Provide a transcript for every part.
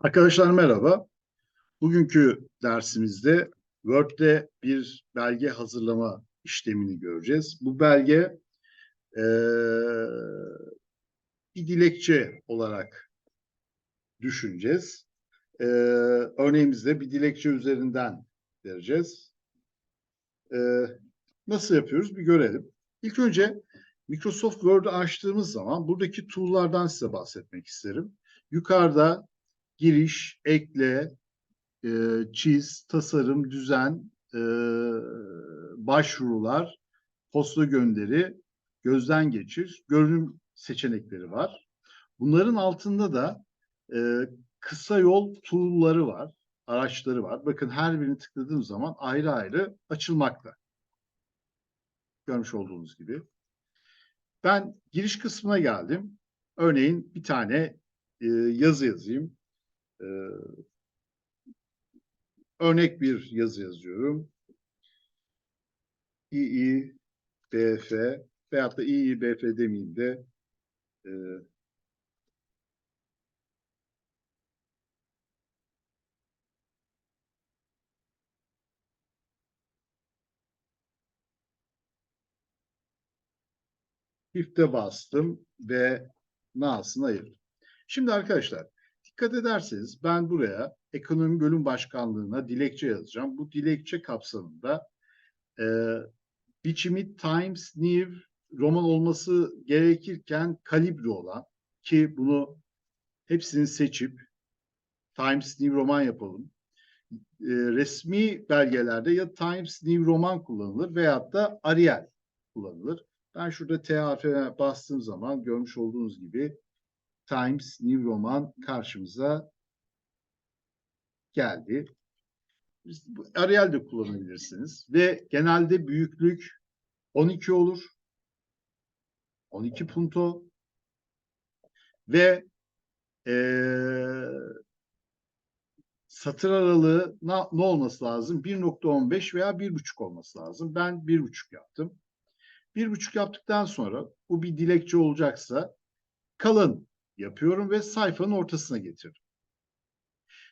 Arkadaşlar merhaba. Bugünkü dersimizde Word'de bir belge hazırlama işlemini göreceğiz. Bu belge eee, bir dilekçe olarak düşüneceğiz. Eee örneğimizde bir dilekçe üzerinden vereceğiz. Eee, nasıl yapıyoruz bir görelim. İlk önce Microsoft Word'u açtığımız zaman buradaki tool'lardan size bahsetmek isterim. Yukarıda giriş, ekle, e, çiz, tasarım, düzen, e, başvurular, posta gönderi, gözden geçir, görünüm seçenekleri var. Bunların altında da e, kısa yol tool'ları var, araçları var. Bakın her birini tıkladığım zaman ayrı ayrı açılmakta. Görmüş olduğunuz gibi. Ben giriş kısmına geldim. Örneğin bir tane e, yazı yazayım. Ee, örnek bir yazı yazıyorum. İİBF veyahut da İİBF demeyeyim de e, Shift'e bastım ve N'sını ayırdım. Şimdi arkadaşlar dikkat ederseniz ben buraya ekonomi bölüm başkanlığına dilekçe yazacağım. Bu dilekçe kapsamında e, biçimi Times New Roman olması gerekirken kalibre olan ki bunu hepsini seçip Times New Roman yapalım. E, resmi belgelerde ya Times New Roman kullanılır veyahut da Arial kullanılır. Ben şurada T bastığım zaman görmüş olduğunuz gibi Times New Roman karşımıza geldi. Arial de kullanabilirsiniz ve genelde büyüklük 12 olur. 12 punto ve eee, satır aralığı ne, ne olması lazım? 1.15 veya 1.5 olması lazım. Ben 1.5 yaptım. 1.5 yaptıktan sonra bu bir dilekçe olacaksa kalın yapıyorum ve sayfanın ortasına getirdim.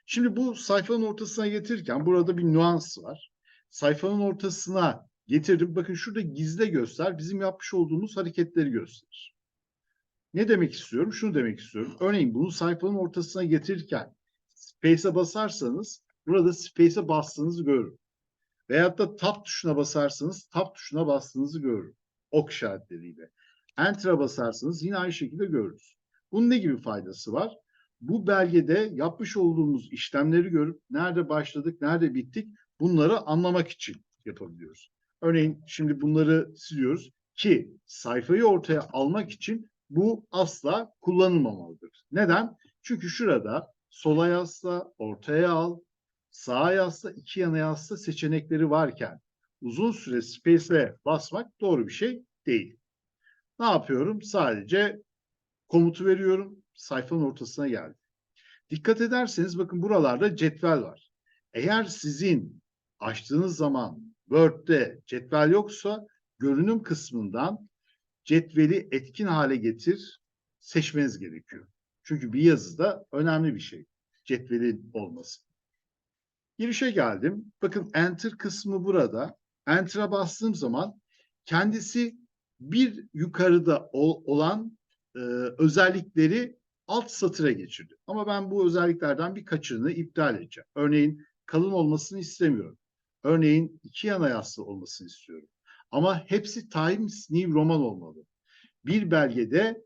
Şimdi bu sayfanın ortasına getirirken burada bir nüans var. Sayfanın ortasına getirdim. Bakın şurada gizle göster bizim yapmış olduğumuz hareketleri gösterir. Ne demek istiyorum? Şunu demek istiyorum. Örneğin bunu sayfanın ortasına getirirken space'e basarsanız burada space'e bastığınızı görürüm. Veyahut da tab tuşuna basarsanız tab tuşuna bastığınızı görürüm. Ok işaretleriyle. Enter'a basarsanız yine aynı şekilde görürüz. Bunun ne gibi faydası var? Bu belgede yapmış olduğumuz işlemleri görüp nerede başladık, nerede bittik bunları anlamak için yapabiliyoruz. Örneğin şimdi bunları siliyoruz ki sayfayı ortaya almak için bu asla kullanılmamalıdır. Neden? Çünkü şurada sola yazsa, ortaya al, sağa yazsa, iki yana yazsa seçenekleri varken uzun süre space'e basmak doğru bir şey değil. Ne yapıyorum? Sadece komutu veriyorum. Sayfanın ortasına geldi. Dikkat ederseniz bakın buralarda cetvel var. Eğer sizin açtığınız zaman Word'de cetvel yoksa görünüm kısmından cetveli etkin hale getir seçmeniz gerekiyor. Çünkü bir yazıda önemli bir şey. Cetvelin olması. Girişe geldim. Bakın Enter kısmı burada. Enter'a bastığım zaman kendisi bir yukarıda ol- olan e, özellikleri alt satıra geçirdi. Ama ben bu özelliklerden birkaçını iptal edeceğim. Örneğin kalın olmasını istemiyorum. Örneğin iki yana yassı olmasını istiyorum. Ama hepsi Times New Roman olmalı. Bir belgede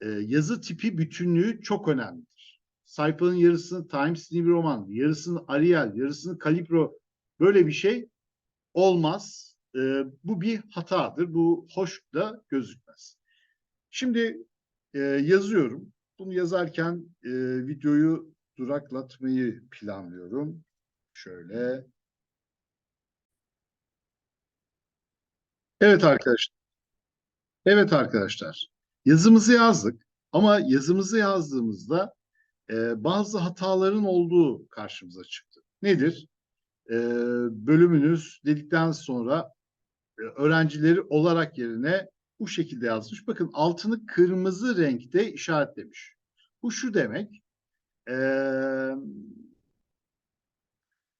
e, yazı tipi bütünlüğü çok önemlidir. Sayfanın yarısını Times New Roman, yarısını Arial, yarısını Calibro böyle bir şey olmaz. E, bu bir hatadır. Bu hoş da gözükmez. Şimdi e, yazıyorum. Bunu yazarken e, videoyu duraklatmayı planlıyorum. Şöyle. Evet arkadaşlar. Evet arkadaşlar. Yazımızı yazdık. Ama yazımızı yazdığımızda e, bazı hataların olduğu karşımıza çıktı. Nedir? E, bölümünüz dedikten sonra e, öğrencileri olarak yerine bu şekilde yazmış. Bakın altını kırmızı renkte işaretlemiş. Bu şu demek. Ee,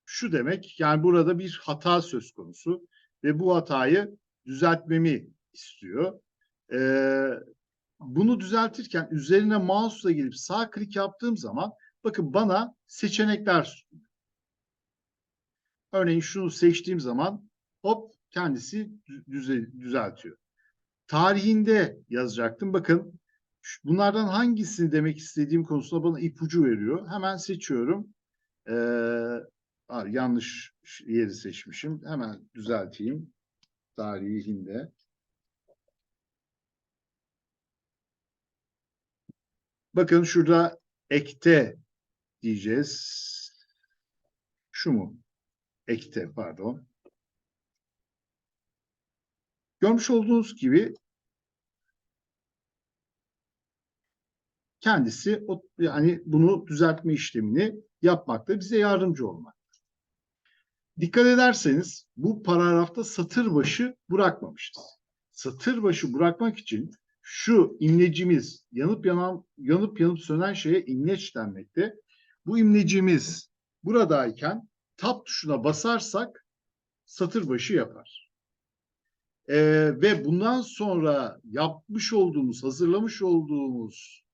şu demek yani burada bir hata söz konusu ve bu hatayı düzeltmemi istiyor. Ee, bunu düzeltirken üzerine mouse'la gelip sağ klik yaptığım zaman bakın bana seçenekler sunuyor. Örneğin şunu seçtiğim zaman hop kendisi düze, düzeltiyor. Tarihinde yazacaktım. Bakın bunlardan hangisini demek istediğim konusunda bana ipucu veriyor. Hemen seçiyorum. Ee, yanlış yeri seçmişim. Hemen düzelteyim. Tarihinde. Bakın şurada ekte diyeceğiz. Şu mu? Ekte pardon. Görmüş olduğunuz gibi kendisi o, yani bunu düzeltme işlemini yapmakta bize yardımcı olmak. Dikkat ederseniz bu paragrafta satır başı bırakmamışız. Satır başı bırakmak için şu imlecimiz yanıp yanan yanıp yanıp sönen şeye imleç denmekte. Bu imlecimiz buradayken tab tuşuna basarsak satır başı yapar. Ee, ve bundan sonra yapmış olduğumuz, hazırlamış olduğumuz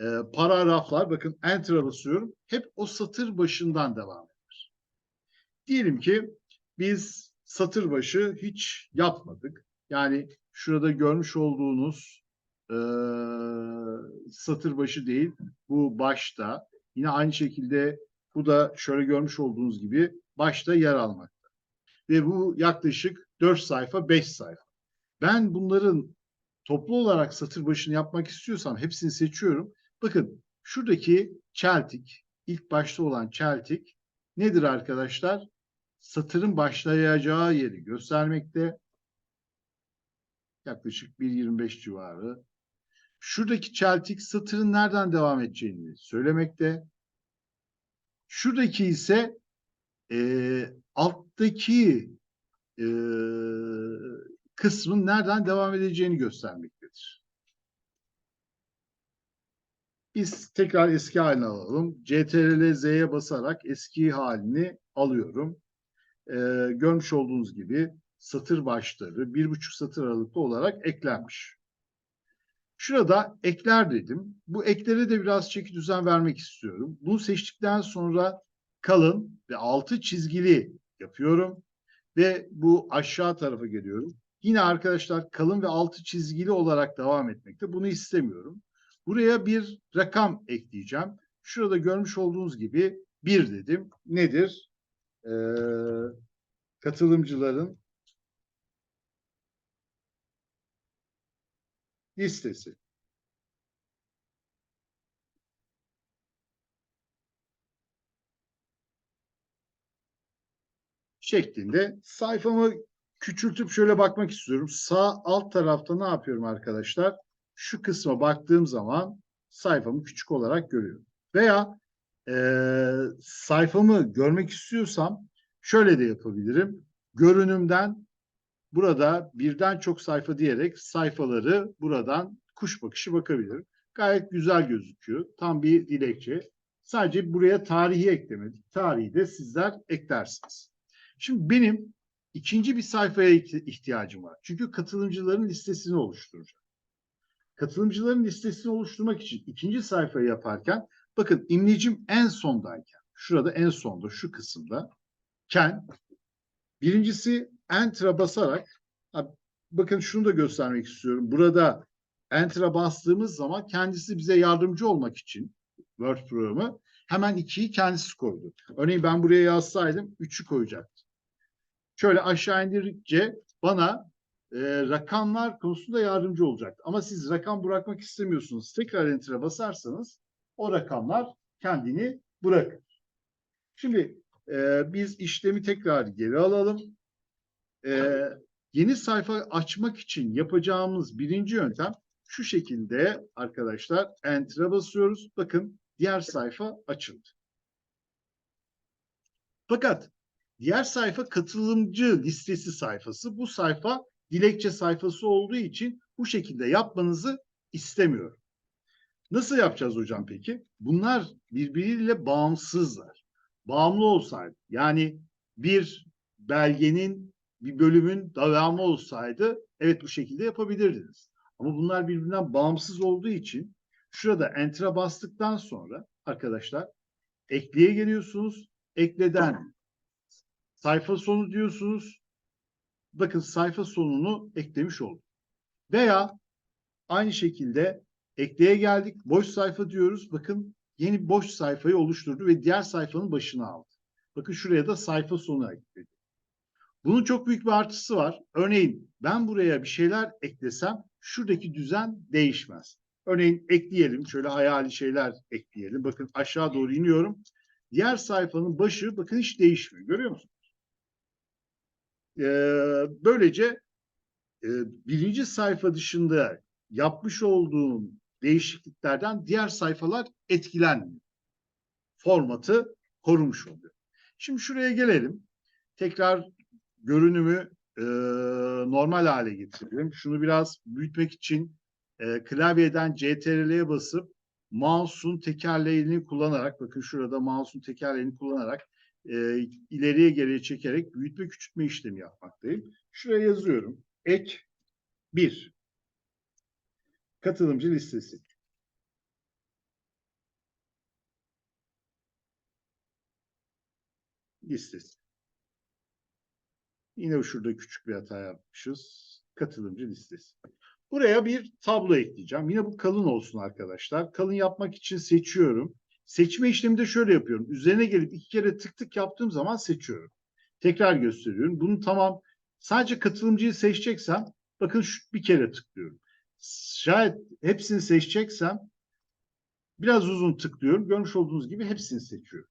e, paragraflar, bakın enter'a basıyorum, hep o satır başından devam eder. Diyelim ki biz satır başı hiç yapmadık. Yani şurada görmüş olduğunuz e, satır başı değil, bu başta. Yine aynı şekilde bu da şöyle görmüş olduğunuz gibi başta yer almakta. Ve bu yaklaşık 4 sayfa, 5 sayfa. Ben bunların toplu olarak satır başını yapmak istiyorsam hepsini seçiyorum. Bakın şuradaki çeltik, ilk başta olan çeltik nedir arkadaşlar? Satırın başlayacağı yeri göstermekte. Yaklaşık 1.25 civarı. Şuradaki çeltik satırın nereden devam edeceğini söylemekte. Şuradaki ise e, alttaki e, kısmın nereden devam edeceğini göstermektedir. Biz tekrar eski halini alalım. CTRL Z'ye basarak eski halini alıyorum. Ee, görmüş olduğunuz gibi satır başları bir buçuk satır aralıklı olarak eklenmiş. Şurada ekler dedim. Bu eklere de biraz çeki düzen vermek istiyorum. Bunu seçtikten sonra kalın ve altı çizgili yapıyorum. Ve bu aşağı tarafa geliyorum. Yine arkadaşlar kalın ve altı çizgili olarak devam etmekte. Bunu istemiyorum. Buraya bir rakam ekleyeceğim. Şurada görmüş olduğunuz gibi bir dedim. Nedir? Ee, katılımcıların listesi. Şeklinde sayfamı küçültüp şöyle bakmak istiyorum. Sağ alt tarafta ne yapıyorum arkadaşlar? Şu kısma baktığım zaman sayfamı küçük olarak görüyorum. Veya e, sayfamı görmek istiyorsam şöyle de yapabilirim. Görünümden burada birden çok sayfa diyerek sayfaları buradan kuş bakışı bakabilirim. Gayet güzel gözüküyor. Tam bir dilekçe. Sadece buraya tarihi eklemedik. Tarihi de sizler eklersiniz. Şimdi benim ikinci bir sayfaya ihtiyacım var. Çünkü katılımcıların listesini oluşturacağım. Katılımcıların listesini oluşturmak için ikinci sayfayı yaparken bakın imlecim en sondayken şurada en sonda şu kısımda ken birincisi enter'a basarak bakın şunu da göstermek istiyorum. Burada enter'a bastığımız zaman kendisi bize yardımcı olmak için Word programı hemen ikiyi kendisi koydu. Örneğin ben buraya yazsaydım üçü koyacaktı. Şöyle aşağı indirdikçe bana e, rakamlar konusunda yardımcı olacak. Ama siz rakam bırakmak istemiyorsunuz. Tekrar enter'a basarsanız o rakamlar kendini bırakır. Şimdi e, biz işlemi tekrar geri alalım. E, yeni sayfa açmak için yapacağımız birinci yöntem şu şekilde arkadaşlar enter'a basıyoruz. Bakın diğer sayfa açıldı. Fakat diğer sayfa katılımcı listesi sayfası. Bu sayfa dilekçe sayfası olduğu için bu şekilde yapmanızı istemiyorum. Nasıl yapacağız hocam peki? Bunlar birbiriyle bağımsızlar. Bağımlı olsaydı yani bir belgenin bir bölümün devamı olsaydı evet bu şekilde yapabilirdiniz. Ama bunlar birbirinden bağımsız olduğu için şurada enter'a bastıktan sonra arkadaşlar ekleye geliyorsunuz. Ekleden sayfa sonu diyorsunuz. Bakın sayfa sonunu eklemiş olduk. Veya aynı şekilde ekleye geldik. Boş sayfa diyoruz. Bakın yeni boş sayfayı oluşturdu ve diğer sayfanın başına aldı. Bakın şuraya da sayfa sonu ekledi. Bunun çok büyük bir artısı var. Örneğin ben buraya bir şeyler eklesem şuradaki düzen değişmez. Örneğin ekleyelim. Şöyle hayali şeyler ekleyelim. Bakın aşağı doğru iniyorum. Diğer sayfanın başı bakın hiç değişmiyor. Görüyor musunuz? Ee, böylece e, birinci sayfa dışında yapmış olduğum değişikliklerden diğer sayfalar etkilenmiyor. Formatı korumuş oluyor. Şimdi şuraya gelelim. Tekrar görünümü e, normal hale getirelim. Şunu biraz büyütmek için e, klavyeden CTRL'ye basıp mouse'un tekerleğini kullanarak bakın şurada mouse'un tekerleğini kullanarak e, ileriye geriye çekerek büyütme küçültme işlemi yapmaktayım. Şuraya yazıyorum. Ek 1 katılımcı listesi. Listesi. Yine şurada küçük bir hata yapmışız. Katılımcı listesi. Buraya bir tablo ekleyeceğim. Yine bu kalın olsun arkadaşlar. Kalın yapmak için seçiyorum. Seçme işlemi de şöyle yapıyorum. Üzerine gelip iki kere tık tık yaptığım zaman seçiyorum. Tekrar gösteriyorum. Bunu tamam sadece katılımcıyı seçeceksem bakın şu bir kere tıklıyorum. Şayet hepsini seçeceksem biraz uzun tıklıyorum. Görmüş olduğunuz gibi hepsini seçiyorum.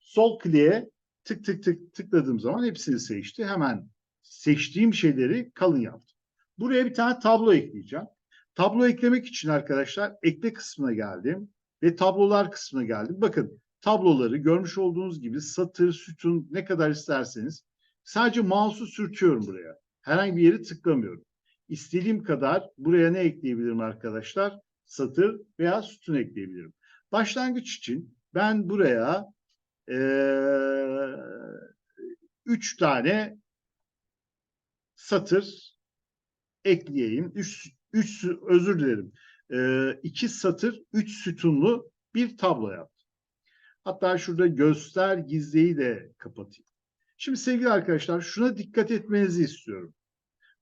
Sol kliğe tık tık tık tıkladığım zaman hepsini seçti. Hemen seçtiğim şeyleri kalın yaptım. Buraya bir tane tablo ekleyeceğim. Tablo eklemek için arkadaşlar ekle kısmına geldim ve tablolar kısmına geldim. Bakın tabloları görmüş olduğunuz gibi satır, sütun ne kadar isterseniz sadece mouse'u sürtüyorum buraya. Herhangi bir yeri tıklamıyorum. İstediğim kadar buraya ne ekleyebilirim arkadaşlar? Satır veya sütun ekleyebilirim. Başlangıç için ben buraya ee, üç tane satır ekleyeyim. Üç, üç özür dilerim. Ee, iki satır, üç sütunlu bir tablo yaptım. Hatta şurada göster gizleyi de kapatayım. Şimdi sevgili arkadaşlar şuna dikkat etmenizi istiyorum.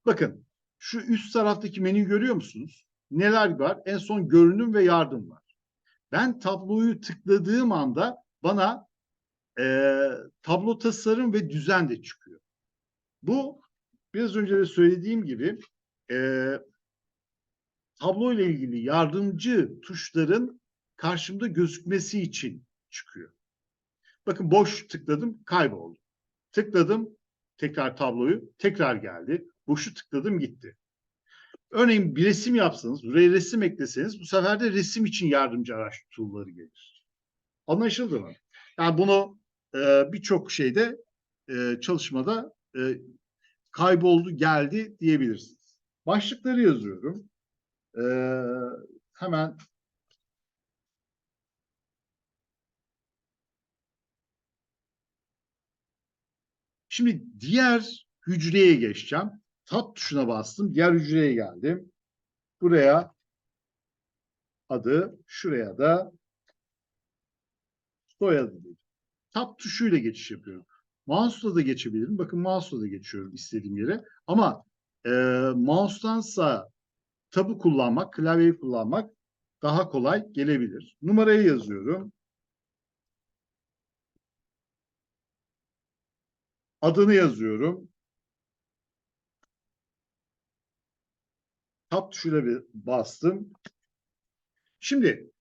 Bakın şu üst taraftaki menüyü görüyor musunuz? Neler var? En son görünüm ve yardım var. Ben tabloyu tıkladığım anda bana e, tablo tasarım ve düzen de çıkıyor. Bu biraz önce de söylediğim gibi e, tablo ile ilgili yardımcı tuşların karşımda gözükmesi için çıkıyor. Bakın boş tıkladım kayboldu. Tıkladım tekrar tabloyu tekrar geldi. Boşu tıkladım gitti. Örneğin bir resim yapsanız, buraya resim ekleseniz bu sefer de resim için yardımcı araç tool'ları gelir. Anlaşıldı mı? Yani bunu e, birçok şeyde e, çalışmada e, kayboldu geldi diyebilirsiniz. Başlıkları yazıyorum. E, hemen Şimdi diğer hücreye geçeceğim. Tab tuşuna bastım. Diğer hücreye geldim. Buraya adı, şuraya da soyadı. Tab tuşuyla geçiş yapıyorum. Mouse'la da geçebilirim. Bakın mouse'la da geçiyorum istediğim yere. Ama e, mouse'tansa tabı kullanmak, klavyeyi kullanmak daha kolay gelebilir. Numarayı yazıyorum. Adını yazıyorum. Tab tuşuyla bir bastım. Şimdi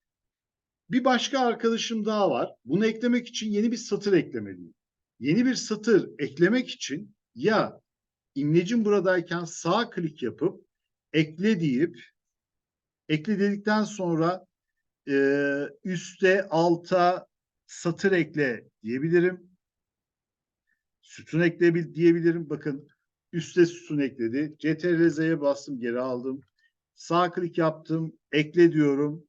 bir başka arkadaşım daha var. Bunu eklemek için yeni bir satır eklemeliyim. Yeni bir satır eklemek için ya imlecim buradayken sağ klik yapıp ekle deyip ekle dedikten sonra e, üste alta satır ekle diyebilirim. Sütun ekle diyebilirim. Bakın üste sütun ekledi. CTRL Z'ye bastım geri aldım. Sağ klik yaptım. Ekle diyorum.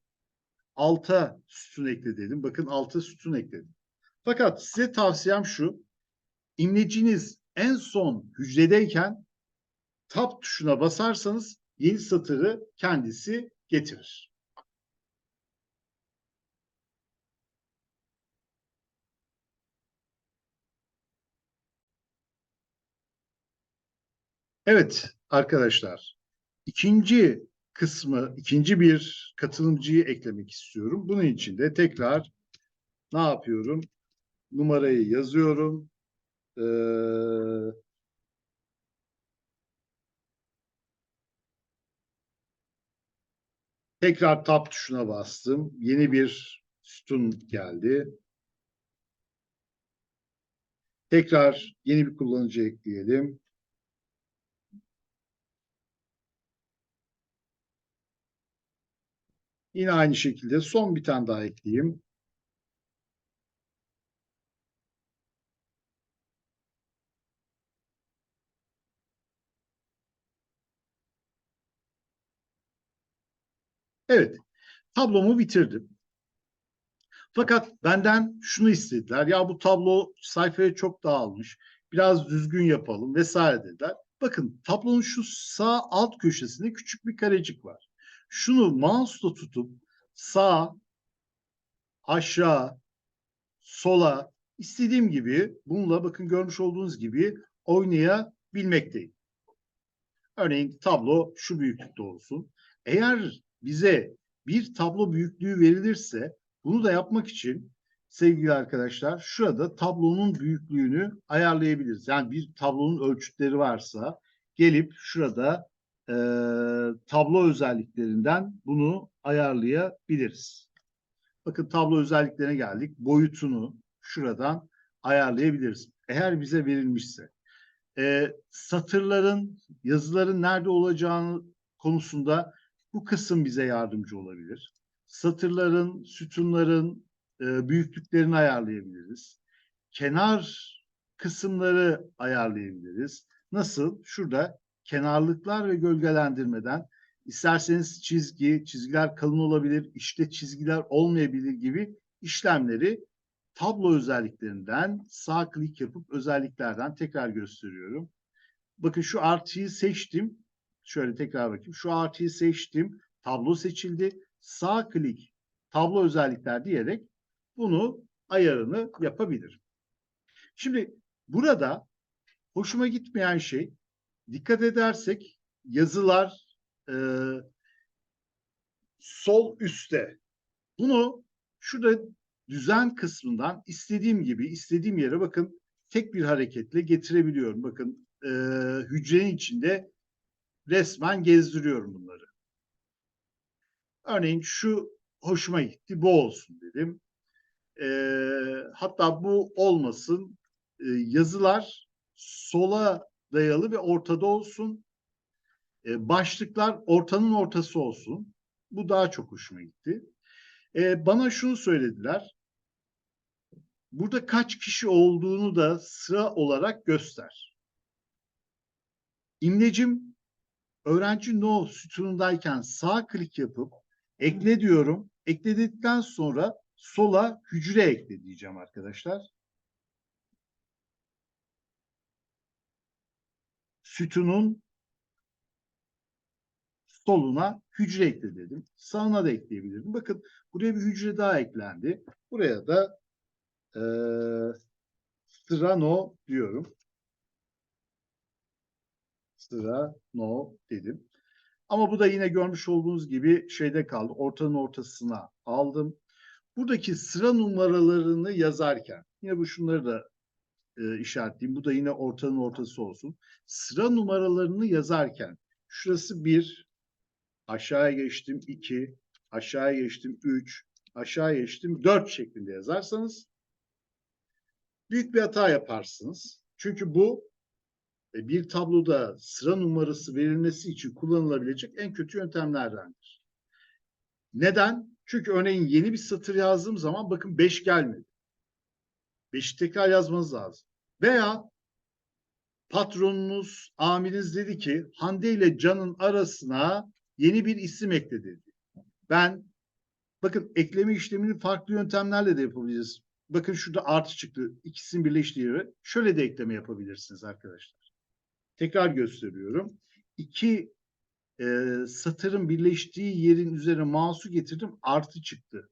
alta sütun ekle dedim. Bakın alta sütun ekledim. Fakat size tavsiyem şu. İmleciniz en son hücredeyken tab tuşuna basarsanız yeni satırı kendisi getirir. Evet arkadaşlar. ikinci kısmı, ikinci bir katılımcıyı eklemek istiyorum. Bunun için de tekrar ne yapıyorum? Numarayı yazıyorum. Ee, tekrar tab tuşuna bastım. Yeni bir sütun geldi. Tekrar yeni bir kullanıcı ekleyelim. Yine aynı şekilde son bir tane daha ekleyeyim. Evet, tablomu bitirdim. Fakat benden şunu istediler. Ya bu tablo sayfaya çok dağılmış. Biraz düzgün yapalım vesaire dediler. Bakın tablonun şu sağ alt köşesinde küçük bir karecik var. Şunu mouse'la tutup sağ, aşağı, sola istediğim gibi bununla bakın görmüş olduğunuz gibi oynayabilmekteyim. Örneğin tablo şu büyüklükte olsun. Eğer bize bir tablo büyüklüğü verilirse bunu da yapmak için sevgili arkadaşlar şurada tablonun büyüklüğünü ayarlayabiliriz. Yani bir tablonun ölçütleri varsa gelip şurada e, tablo özelliklerinden bunu ayarlayabiliriz. Bakın tablo özelliklerine geldik. Boyutunu şuradan ayarlayabiliriz. Eğer bize verilmişse. E, satırların, yazıların nerede olacağını konusunda bu kısım bize yardımcı olabilir. Satırların, sütunların e, büyüklüklerini ayarlayabiliriz. Kenar kısımları ayarlayabiliriz. Nasıl? Şurada kenarlıklar ve gölgelendirmeden isterseniz çizgi, çizgiler kalın olabilir, işte çizgiler olmayabilir gibi işlemleri tablo özelliklerinden sağ klik yapıp özelliklerden tekrar gösteriyorum. Bakın şu artıyı seçtim. Şöyle tekrar bakayım. Şu artıyı seçtim. Tablo seçildi. Sağ klik tablo özellikler diyerek bunu ayarını yapabilirim. Şimdi burada hoşuma gitmeyen şey dikkat edersek yazılar e, sol üstte. Bunu şurada düzen kısmından istediğim gibi istediğim yere bakın tek bir hareketle getirebiliyorum. Bakın e, hücrenin içinde resmen gezdiriyorum bunları. Örneğin şu hoşuma gitti bu olsun dedim. E, hatta bu olmasın e, yazılar sola dayalı ve ortada olsun. E, başlıklar ortanın ortası olsun. Bu daha çok hoşuma gitti. E, bana şunu söylediler. Burada kaç kişi olduğunu da sıra olarak göster. İmlecim öğrenci no sütunundayken sağ klik yapıp ekle diyorum. Ekledikten sonra sola hücre ekle diyeceğim arkadaşlar. Sütunun soluna hücre ekle dedim. Sağına da ekleyebilirdim. Bakın buraya bir hücre daha eklendi. Buraya da e, sıra no diyorum. Sıra no dedim. Ama bu da yine görmüş olduğunuz gibi şeyde kaldı. Ortanın ortasına aldım. Buradaki sıra numaralarını yazarken yine bu şunları da e, işaretleyeyim. Bu da yine ortanın ortası olsun. Sıra numaralarını yazarken şurası bir, aşağıya geçtim iki, aşağıya geçtim üç, aşağıya geçtim dört şeklinde yazarsanız büyük bir hata yaparsınız. Çünkü bu bir tabloda sıra numarası verilmesi için kullanılabilecek en kötü yöntemlerdendir. Neden? Çünkü örneğin yeni bir satır yazdığım zaman bakın 5 gelmedi. 5'i tekrar yazmanız lazım. Veya patronunuz, amiriniz dedi ki Hande ile Can'ın arasına yeni bir isim ekle dedi. Ben Bakın ekleme işlemini farklı yöntemlerle de yapabiliriz. Bakın şurada artı çıktı. İkisini birleştiği şöyle de ekleme yapabilirsiniz arkadaşlar. Tekrar gösteriyorum. İki e, satırın birleştiği yerin üzerine mouse'u getirdim. Artı çıktı.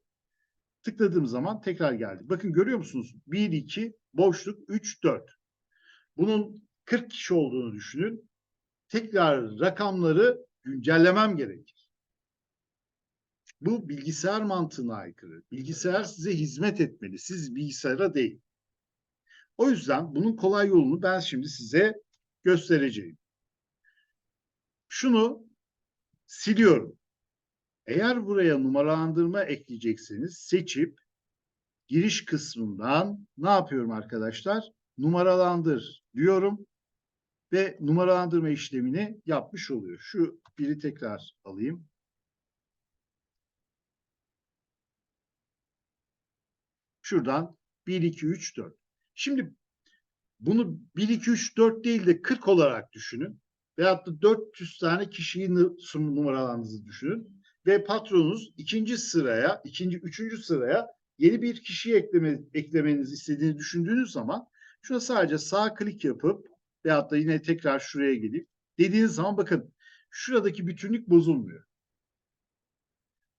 Tıkladığım zaman tekrar geldi. Bakın görüyor musunuz? 1, 2, boşluk, 3, 4. Bunun 40 kişi olduğunu düşünün. Tekrar rakamları güncellemem gerekir. Bu bilgisayar mantığına aykırı. Bilgisayar size hizmet etmeli. Siz bilgisayara değil. O yüzden bunun kolay yolunu ben şimdi size göstereceğim. Şunu siliyorum. Eğer buraya numaralandırma ekleyecekseniz seçip giriş kısmından ne yapıyorum arkadaşlar? Numaralandır diyorum ve numaralandırma işlemini yapmış oluyor. Şu biri tekrar alayım. Şuradan 1, 2, 3, 4. Şimdi bunu 1, 2, 3, 4 değil de 40 olarak düşünün. Veyahut da 400 tane kişiyi numaralandığınızı düşünün. Ve patronunuz ikinci sıraya, ikinci, üçüncü sıraya yeni bir kişiyi ekleme, eklemenizi istediğini düşündüğünüz zaman şuna sadece sağ klik yapıp veyahut da yine tekrar şuraya gelip dediğiniz zaman bakın şuradaki bütünlük bozulmuyor.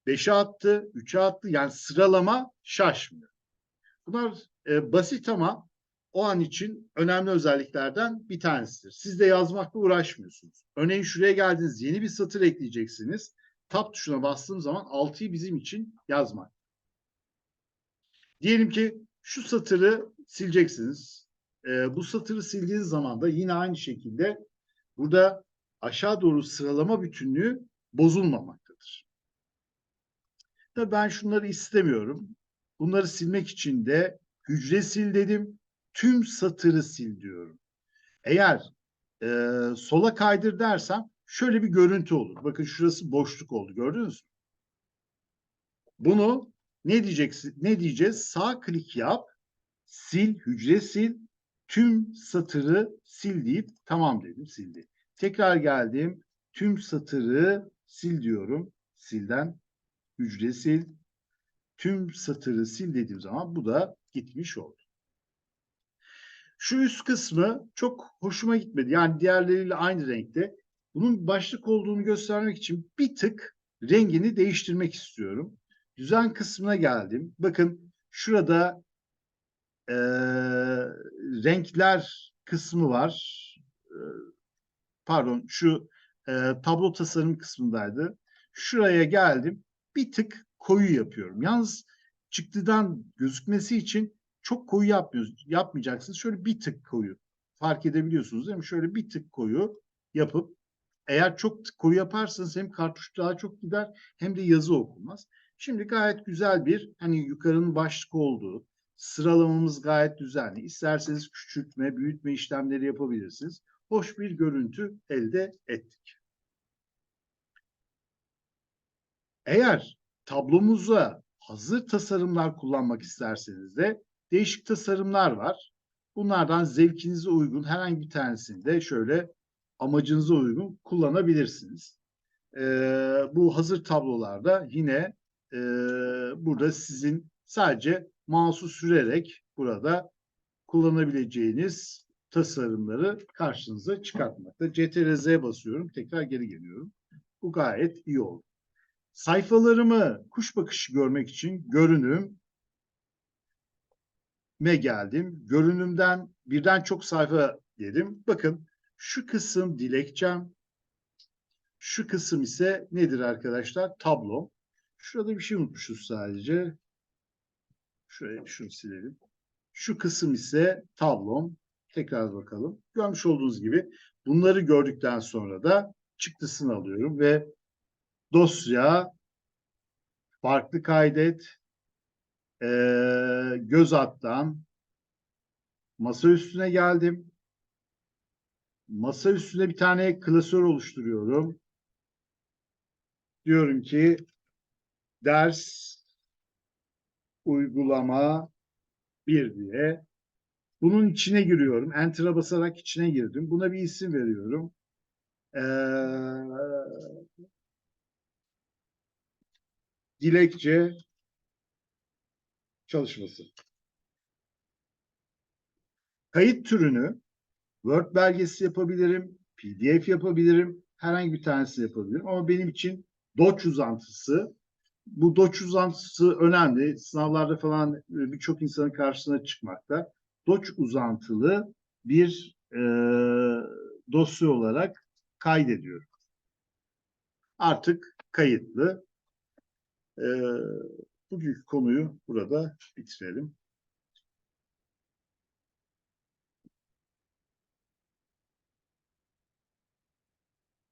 5'e attı, 3'e attı yani sıralama şaşmıyor. Bunlar e, basit ama o an için önemli özelliklerden bir tanesidir. Siz de yazmakla uğraşmıyorsunuz. Örneğin şuraya geldiniz yeni bir satır ekleyeceksiniz. Tab tuşuna bastığım zaman 6'yı bizim için yazmak. Diyelim ki şu satırı sileceksiniz. Ee, bu satırı sildiğiniz zaman da yine aynı şekilde burada aşağı doğru sıralama bütünlüğü bozulmamaktadır. Tabii ben şunları istemiyorum. Bunları silmek için de hücre sil dedim. Tüm satırı sil diyorum. Eğer e, sola kaydır dersem şöyle bir görüntü olur. Bakın şurası boşluk oldu. Gördünüz mü? Bunu ne diyeceksin? Ne diyeceğiz? Sağ klik yap, sil, hücre sil, tüm satırı sil deyip tamam dedim, sildi. Tekrar geldim. Tüm satırı sil diyorum. Silden hücre sil. Tüm satırı sil dediğim zaman bu da gitmiş oldu. Şu üst kısmı çok hoşuma gitmedi. Yani diğerleriyle aynı renkte. Bunun başlık olduğunu göstermek için bir tık rengini değiştirmek istiyorum. Düzen kısmına geldim. Bakın şurada e, renkler kısmı var. E, pardon şu e, tablo tasarım kısmındaydı. Şuraya geldim. Bir tık koyu yapıyorum. Yalnız çıktıdan gözükmesi için çok koyu yapmıyoruz, yapmayacaksınız. Şöyle bir tık koyu. Fark edebiliyorsunuz değil mi? Şöyle bir tık koyu yapıp eğer çok koyu yaparsanız hem kartuş daha çok gider hem de yazı okunmaz. Şimdi gayet güzel bir hani yukarının başlık olduğu sıralamamız gayet düzenli. İsterseniz küçültme, büyütme işlemleri yapabilirsiniz. Hoş bir görüntü elde ettik. Eğer tablomuza hazır tasarımlar kullanmak isterseniz de değişik tasarımlar var. Bunlardan zevkinize uygun herhangi bir tanesini de şöyle amacınıza uygun kullanabilirsiniz. Ee, bu hazır tablolarda yine e, burada sizin sadece mouse'u sürerek burada kullanabileceğiniz tasarımları karşınıza çıkartmakta. CTRL-Z basıyorum. Tekrar geri geliyorum. Bu gayet iyi oldu. Sayfalarımı kuş bakışı görmek için görünüm me geldim. Görünümden birden çok sayfa dedim. Bakın şu kısım dilekçem. Şu kısım ise nedir arkadaşlar? Tablo. Şurada bir şey unutmuşuz sadece. Şuraya şunu silelim. Şu kısım ise tablom. Tekrar bakalım. Görmüş olduğunuz gibi bunları gördükten sonra da çıktısını alıyorum ve dosya farklı kaydet e, göz attan masa üstüne geldim. Masa üstüne bir tane klasör oluşturuyorum. Diyorum ki ders uygulama bir diye. Bunun içine giriyorum. Enter'a basarak içine girdim. Buna bir isim veriyorum. Ee, dilekçe çalışması. Kayıt türünü Word belgesi yapabilirim, PDF yapabilirim, herhangi bir tanesini yapabilirim. Ama benim için Doc uzantısı, bu Doc uzantısı önemli. Sınavlarda falan e, birçok insanın karşısına çıkmakta. Doc uzantılı bir e, dosya olarak kaydediyorum. Artık kayıtlı. E, bugünkü konuyu burada bitirelim.